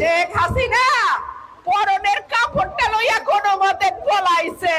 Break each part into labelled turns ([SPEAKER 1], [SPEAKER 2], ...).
[SPEAKER 1] শেখ হাসিনা পরনের কাপড়টা লইয়া কোনো মতে পলাইছে।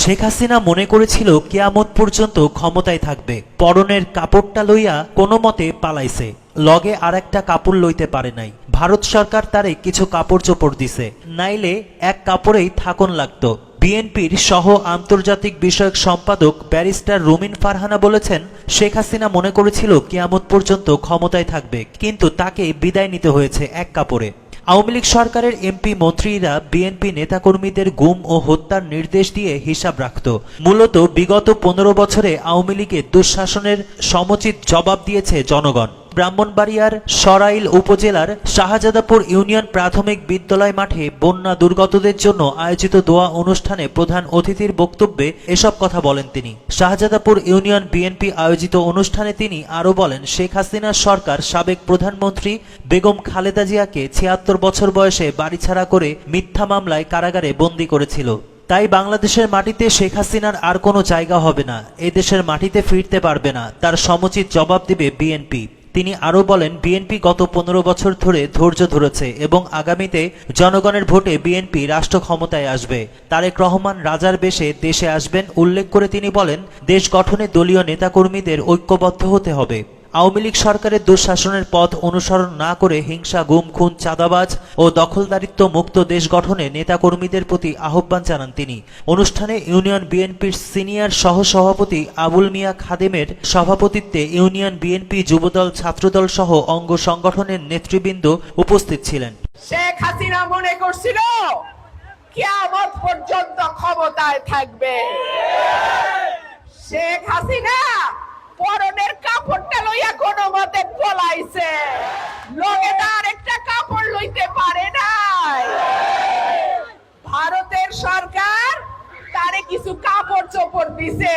[SPEAKER 2] শেখ হাসিনা মনে করেছিল কেয়ামত পর্যন্ত ক্ষমতায় থাকবে। পরনের কাপড়টা লইয়া কোনো মতে পালাইছে। লগে আর একটা কাপড় লইতে পারে নাই। ভারত সরকার তারে কিছু কাপড় চোপড় দিছে। নাইলে এক কাপড়েই থাকন লাগতো। বিএনপির সহ আন্তর্জাতিক বিষয়ক সম্পাদক ব্যারিস্টার রুমিন ফারহানা বলেছেন, শেখ হাসিনা মনে করেছিল কেয়ামত পর্যন্ত ক্ষমতায় থাকবে, কিন্তু তাকে বিদায় নিতে হয়েছে এক কাপড়ে। আওয়ামী লীগ সরকারের এমপি মন্ত্রীরা বিএনপি নেতাকর্মীদের গুম ও হত্যার নির্দেশ দিয়ে হিসাব রাখত। মূলত বিগত পনেরো বছরে আওয়ামী লীগের দুঃশাসনের সমুচিত জবাব দিয়েছে জনগণ। ব্রাহ্মণবাড়িয়ার সরাইল উপজেলার শাহজাদাপুর ইউনিয়ন প্রাথমিক বিদ্যালয় মাঠে বন্যা দুর্গতদের জন্য আয়োজিত দোয়া অনুষ্ঠানে প্রধান অতিথির বক্তব্যে এসব কথা বলেন তিনি। শাহজাদাপুর ইউনিয়ন বিএনপি আয়োজিত অনুষ্ঠানে তিনি আরও বলেন, শেখ হাসিনার সরকার সাবেক প্রধানমন্ত্রী বেগম খালেদা জিয়াকে ছিয়াত্তর বছর বয়সে বাড়িছাড়া করে মিথ্যা মামলায় কারাগারে বন্দী করেছিল। তাই বাংলাদেশের মাটিতে শেখ হাসিনার আর কোনো জায়গা হবে না এদেশের মাটিতে ফিরতে পারবে না। তার সমুচিত জবাব দেবে বিএনপি। তিনি আরও বলেন, বিএনপি গত পনেরো বছর ধরে ধৈর্য ধরেছে এবং আগামীতে জনগণের ভোটে বিএনপি রাষ্ট্র ক্ষমতায় আসবে। তারেক রহমান রাজার বেশে দেশে আসবেন উল্লেখ করে তিনি বলেন, দেশ গঠনে দলীয় নেতাকর্মীদের ঐক্যবদ্ধ হতে হবে। আওয়ামী লীগ সরকারের দুঃশাসনের পথ অনুসরণ না করে হিংসা, গুম, খুন, চাঁদাবাজ ও দখলদারিত্ব মুক্ত দেশ গঠনে নেতাকর্মীদের প্রতি আহ্বান জানান তিনি। অনুষ্ঠানে ইউনিয়ন বিএনপির সিনিয়র সহসভাপতি আবুল মিয়া খাদেমের সভাপতিত্বে ইউনিয়ন বিএনপি যুবদল, ছাত্রদল সহ অঙ্গ সংগঠনের নেতৃবৃন্দ উপস্থিত ছিলেন।
[SPEAKER 1] শেখ হাসিনা মনে করছিল কিয়ামত পর্যন্ত ক্ষমতায় থাকবে। শেখ হাসিনা তার একটা কাপড় লইতে পারে নাই। ভারতের সরকার তারে কিছু কাপড় চোপড় দিছে।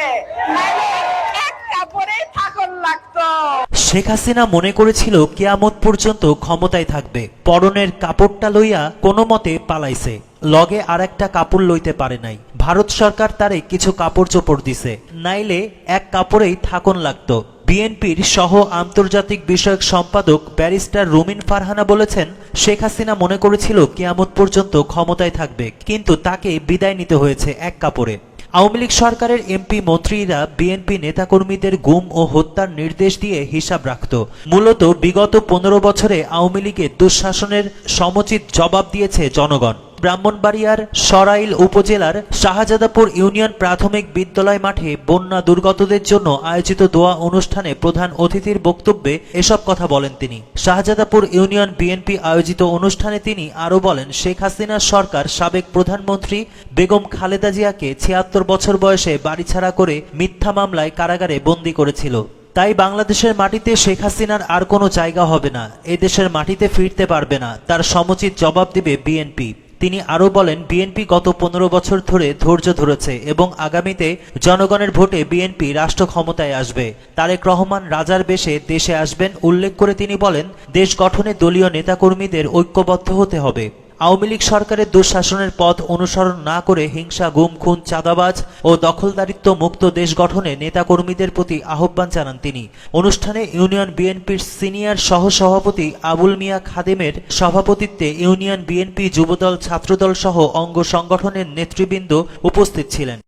[SPEAKER 2] শেখ হাসিনা মনে করেছিল কেয়ামত পর্যন্ত ক্ষমতায় থাকবে। পরনের কাপড়টা লইয়া কোনো মতে পালাইছে। লগে আর একটা কাপড় লইতে পারে নাই। ভারত সরকার তারে কিছু কাপড় চোপড় দিছে। নাইলে এক কাপড়েই থাকন লাগতো। বিএনপির সহ আন্তর্জাতিক বিষয়ক সম্পাদক ব্যারিস্টার রুমিন ফারহানা বলেছেন, শেখ হাসিনা মনে করেছিল কেয়ামত পর্যন্ত ক্ষমতায় থাকবে, কিন্তু তাকে বিদায় নিতে হয়েছে এক কাপড়ে। আওয়ামী লীগ সরকারের এমপি মন্ত্রীরা বিএনপি নেতাকর্মীদের গুম ও হত্যার নির্দেশ দিয়ে হিসাব রাখত। মূলত বিগত পনেরো বছরে আওয়ামী লীগের দুঃশাসনের সমুচিত জবাব দিয়েছে জনগণ। ব্রাহ্মণবাড়িয়ার সরাইল উপজেলার শাহজাদাপুর ইউনিয়ন প্রাথমিক বিদ্যালয় মাঠে বন্যা দুর্গতদের জন্য আয়োজিত দোয়া অনুষ্ঠানে প্রধান অতিথির বক্তব্যে এসব কথা বলেন তিনি। শাহজাদাপুর ইউনিয়ন বিএনপি আয়োজিত অনুষ্ঠানে তিনি আরও বলেন, শেখ হাসিনার সরকার সাবেক প্রধানমন্ত্রী বেগম খালেদা জিয়াকে ছিয়াত্তর বছর বয়সে বাড়িছাড়া করে মিথ্যা মামলায় কারাগারে বন্দী করেছিল। তাই বাংলাদেশের মাটিতে শেখ হাসিনার আর কোনো জায়গা হবে না। এ দেশের মাটিতে ফিরতে পারবে না। তার সমুচিত জবাব দেবে বিএনপি। তিনি আরও বলেন, বিএনপি গত পনেরো বছর ধরে ধৈর্য ধরেছে এবং আগামীতে জনগণের ভোটে বিএনপি রাষ্ট্র ক্ষমতায় আসবে। তারেক রহমান রাজার বেশে দেশে আসবেন উল্লেখ করে তিনি বলেন, দেশ গঠনে দলীয় নেতাকর্মীদের ঐক্যবদ্ধ হতে হবে। আওয়ামী লীগ সরকারের দুঃশাসনের পথ অনুসরণ না করে হিংসা, গুম, খুন, চাঁদাবাজ ও দখলদারিত্ব মুক্ত দেশ গঠনে নেতাকর্মীদের প্রতি আহ্বান জানান তিনি। অনুষ্ঠানে ইউনিয়ন বিএনপির সিনিয়র সহসভাপতি আবুল মিয়া খাদেমের সভাপতিত্বে ইউনিয়ন বিএনপি যুবদল, ছাত্রদল সহ অঙ্গ সংগঠনের নেতৃবৃন্দ উপস্থিত ছিলেন।